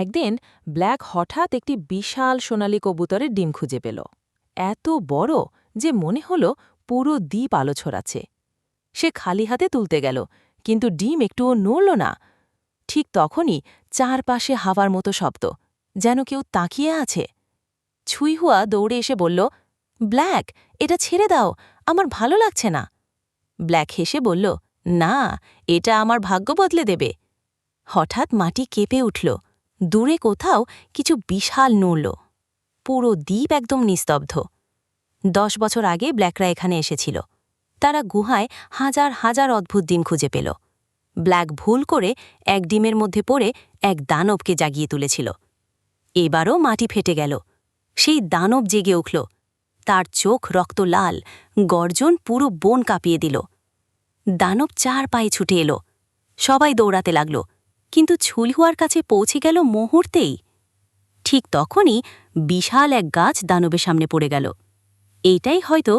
একদিন ব্ল্যাক হঠাৎ একটি বিশাল সোনালি কবুতরের ডিম খুঁজে পেল। এত বড় যে মনে হল পুরো দ্বীপ আলো ছড়াচ্ছে সে খালি হাতে তুলতে গেল, কিন্তু ডিম একটুও নড়ল না। ঠিক তখনই চারপাশে হাওয়ার মতো শব্দ, যেন কেউ তাকিয়ে আছে। ছুইহুয়া দৌড়ে এসে বলল, ব্ল্যাক, এটা ছেড়ে দাও, আমার ভালো লাগছে না। ব্ল্যাক হেসে বলল, না, এটা আমার ভাগ্য বদলে দেবে। হঠাৎ মাটি কেঁপে উঠল। দূরে কোথাও কিছু বিশাল নড়ল পুরো দ্বীপ একদম নিস্তব্ধ। দশ বছর আগে ব্ল্যাকরা এখানে এসেছিল। তারা গুহায় হাজার হাজার অদ্ভুত ডিম খুঁজে পেল। ব্ল্যাক ভুল করে এক ডিমের মধ্যে পড়ে এক দানবকে জাগিয়ে তুলেছিল। এবারও মাটি ফেটে গেল। সেই দানব জেগে উঠল। তার চোখ রক্ত লাল, গর্জন পুরো বন কাঁপিয়ে দিল। দানব চার পায়ে ছুটে এলো। সবাই দৌড়াতে লাগল। কিন্তু ছুলহুয়ার কাছে পৌঁছে গেল মুহূর্তেই। ঠিক তখনই বিশাল এক গাছ দানবের সামনে পড়ে গেল। এইটাই হয়তো